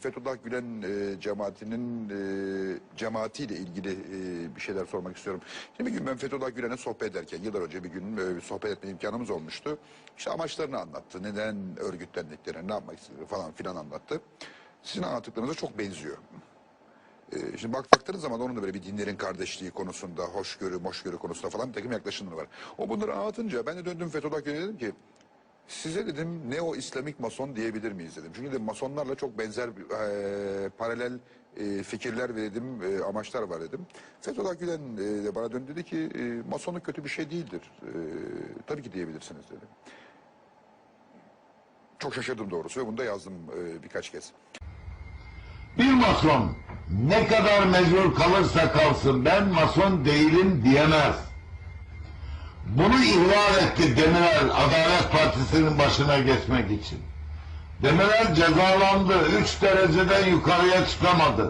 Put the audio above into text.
Fethullah Gülen e, cemaatinin e, cemaatiyle ilgili e, bir şeyler sormak istiyorum. Şimdi bir gün ben Fethullah Gülen'e sohbet ederken yıllar önce bir gün e, sohbet etme imkanımız olmuştu. İşte amaçlarını anlattı. Neden örgütlendiklerini, ne yapmak istediklerini falan filan anlattı. Sizin anlattıklarınıza çok benziyor. E, şimdi bak baktığınız zaman onun da böyle bir dinlerin kardeşliği konusunda, hoşgörü, moşgörü konusunda falan bir takım yaklaşımları var. O bunları anlatınca ben de döndüm Fethullah Gülen'e dedim ki Size dedim neo İslamik mason diyebilir miyiz dedim. Çünkü de masonlarla çok benzer e, paralel e, fikirler ve dedim e, amaçlar var dedim. Fethullah Gülen e, de bana döndü dedi ki e, masonluk kötü bir şey değildir. E, tabii ki diyebilirsiniz dedi. Çok şaşırdım doğrusu ve bunu da yazdım e, birkaç kez. Bir mason ne kadar mecbur kalırsa kalsın ben mason değilim diyemez. Bunu ihbar etti Demirel Adalet Partisi'nin başına geçmek için. Demirel cezalandı. Üç dereceden yukarıya çıkamadı.